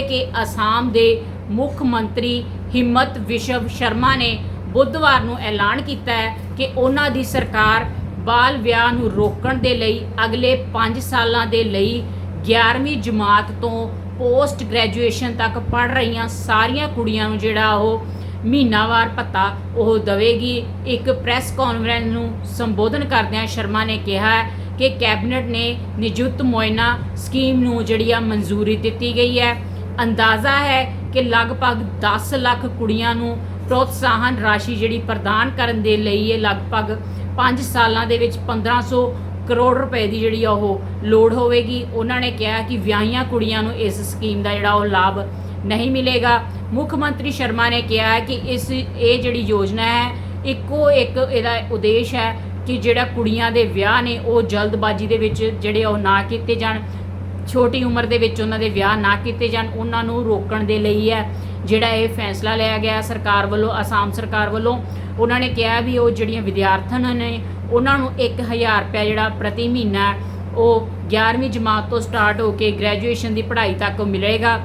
ਕਿ ਅਸਾਮ ਦੇ ਮੁੱਖ ਮੰਤਰੀ ਹਿੰਮਤ ਵਿਸ਼ਵ ਸ਼ਰਮਾ ਨੇ ਬੁੱਧਵਾਰ ਨੂੰ ਐਲਾਨ ਕੀਤਾ ਹੈ ਕਿ ਉਹਨਾਂ ਦੀ ਸਰਕਾਰ ਬਾਲ ਵਿਆਹ ਨੂੰ ਰੋਕਣ ਦੇ ਲਈ ਅਗਲੇ 5 ਸਾਲਾਂ ਦੇ ਲਈ 11ਵੀਂ ਜਮਾਤ ਤੋਂ ਪੋਸਟ ਗ੍ਰੈਜੂਏਸ਼ਨ ਤੱਕ ਪੜ੍ਹ ਰਹੀਆਂ ਸਾਰੀਆਂ ਕੁੜੀਆਂ ਨੂੰ ਜਿਹੜਾ ਉਹ ਮਹੀਨਾਵਾਰ ਭੱਤਾ ਉਹ ਦੇਵੇਗੀ। ਇੱਕ ਪ੍ਰੈਸ ਕਾਨਫਰੰਸ ਨੂੰ ਸੰਬੋਧਨ ਕਰਦਿਆਂ ਸ਼ਰਮਾ ਨੇ ਕਿਹਾ ਕਿ ਕੈਬਨਿਟ ਨੇ ਨਿਯੁਕਤ ਮੁਆਇਨਾ ਸਕੀਮ ਨੂੰ ਜਿਹੜੀ ਆ ਮਨਜ਼ੂਰੀ ਦਿੱਤੀ ਗਈ ਹੈ। ਅੰਦਾਜ਼ਾ ਹੈ ਕਿ ਲਗਭਗ 10 ਲੱਖ ਕੁੜੀਆਂ ਨੂੰ ਪ੍ਰੋਤਸਾਹਨ ਰਾਸ਼ੀ ਜਿਹੜੀ ਪ੍ਰਦਾਨ ਕਰਨ ਦੇ ਲਈ ਇਹ ਲਗਭਗ 5 ਸਾਲਾਂ ਦੇ ਵਿੱਚ 1500 ਕਰੋੜ ਰੁਪਏ ਦੀ ਜਿਹੜੀ ਆ ਉਹ ਲੋੜ ਹੋਵੇਗੀ। ਉਹਨਾਂ ਨੇ ਕਿਹਾ ਕਿ ਵਿਆਹੀਆਂ ਕੁੜੀਆਂ ਨੂੰ ਇਸ ਸਕੀਮ ਦਾ ਜਿਹੜਾ ਉਹ ਲਾਭ ਨਹੀਂ ਮਿਲੇਗਾ। ਮੁੱਖ ਮੰਤਰੀ ਸ਼ਰਮਾ ਨੇ ਕਿਹਾ ਹੈ ਕਿ ਇਸ ਇਹ ਜਿਹੜੀ ਯੋਜਨਾ ਹੈ, ਇੱਕੋ ਇੱਕ ਇਹਦਾ ਉਦੇਸ਼ ਹੈ ਕਿ ਜਿਹੜਾ ਕੁੜੀਆਂ ਦੇ ਵਿਆਹ ਨੇ, ਉਹ ਜਲਦਬਾਜ਼ੀ ਦੇ ਵਿੱਚ ਜਿਹੜੇ ਉਹ ਨਾ ਕੀਤੇ ਜਾਣ। ਛੋਟੀ ਉਮਰ ਦੇ ਵਿੱਚ ਉਹਨਾਂ ਦੇ ਵਿਆਹ ਨਾ ਕੀਤੇ ਜਾਣ, ਉਹਨਾਂ ਨੂੰ ਰੋਕਣ ਦੇ ਲਈ ਹੈ। ਜਿਹੜਾ ਇਹ ਫੈਸਲਾ ਲਿਆ ਗਿਆ ਸਰਕਾਰ ਵੱਲੋਂ, ਅਸਾਮ ਸਰਕਾਰ ਵੱਲੋਂ, ਉਹਨਾਂ ਨੇ ਕਿਹਾ ਵੀ ਉਹ ਜਿਹੜੀਆਂ ਵਿਦਿਆਰਥਣ ਨੇ, ਉਹਨਾਂ ਨੂੰ 1000 ਰੁਪਏ ਜਿਹੜਾ ਪ੍ਰਤੀ ਮਹੀਨਾ ਉਹ 11ਵੀਂ ਜਮਾਤ ਤੋਂ ਸਟਾਰਟ ਹੋ ਕੇ ਗ੍ਰੈਜੂਏਸ਼ਨ ਦੀ ਪੜ੍ਹਾਈ ਤੱਕ ਮਿਲੇਗਾ।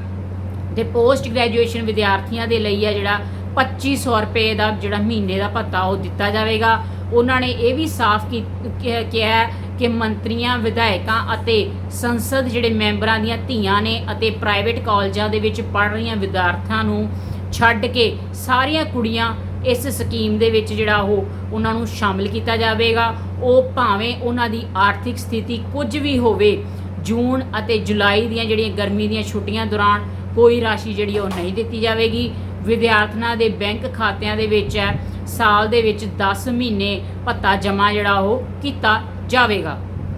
ਤੇ ਪੋਸਟ ਗ੍ਰੈਜੂਏਸ਼ਨ ਵਿਦਿਆਰਥੀਆਂ ਦੇ ਲਈ ਹੈ ਜਿਹੜਾ 2500 ਰੁਪਏ ਦਾ ਜਿਹੜਾ ਮਹੀਨੇ ਦਾ ਭੱਤਾ ਉਹ ਦਿੱਤਾ ਜਾਵੇਗਾ। ਉਹਨਾਂ ਨੇ ਇਹ ਵੀ ਸਾਫ਼ ਕੀ- ਕਿ- ਕਿਹਾ ਕਿ ਮੰਤਰੀਆਂ, ਵਿਧਾਇਕਾਂ ਅਤੇ ਸੰਸਦ ਜਿਹੜੇ ਮੈਂਬਰਾਂ ਦੀਆਂ ਧੀਆਂ ਨੇ ਅਤੇ ਪ੍ਰਾਈਵੇਟ ਕਾਲਜਾਂ ਦੇ ਵਿੱਚ ਪੜ੍ਹ ਰਹੀਆਂ ਵਿਦਿਆਰਥੀਆਂ ਨੂੰ ਛੱਡ ਕੇ ਸਾਰੀਆਂ ਕੁੜੀਆਂ ਇਸ ਸਕੀਮ ਦੇ ਵਿੱਚ ਜਿਹੜਾ ਉਹ ਉਹਨਾਂ ਨੂੰ ਸ਼ਾਮਿਲ ਕੀਤਾ ਜਾਵੇਗਾ। ਉਹ ਭਾਵੇਂ ਉਹਨਾਂ ਦੀ ਆਰਥਿਕ ਸਥਿਤੀ ਕੁਝ ਵੀ ਹੋਵੇ, ਜੂਨ ਅਤੇ ਜੁਲਾਈ ਦੀਆਂ ਜਿਹੜੀਆਂ ਗਰਮੀ ਦੀਆਂ ਛੁੱਟੀਆਂ ਦੌਰਾਨ ਕੋਈ ਰਾਸ਼ੀ ਜਿਹੜੀ ਉਹ ਨਹੀਂ ਦਿੱਤੀ ਜਾਵੇਗੀ। ਵਿਦਿਆਰਥਣਾਂ ਦੇ ਬੈਂਕ ਖਾਤਿਆਂ ਦੇ ਵਿੱਚ ਹੈ। ਸਾਲ ਦੇ ਵਿੱਚ 10 ਮਹੀਨੇ ਭੱਤਾ ਜਮ੍ਹਾਂ ਜਿਹੜਾ ਉਹ ਕੀਤਾ ਜਾਵੇਗਾ।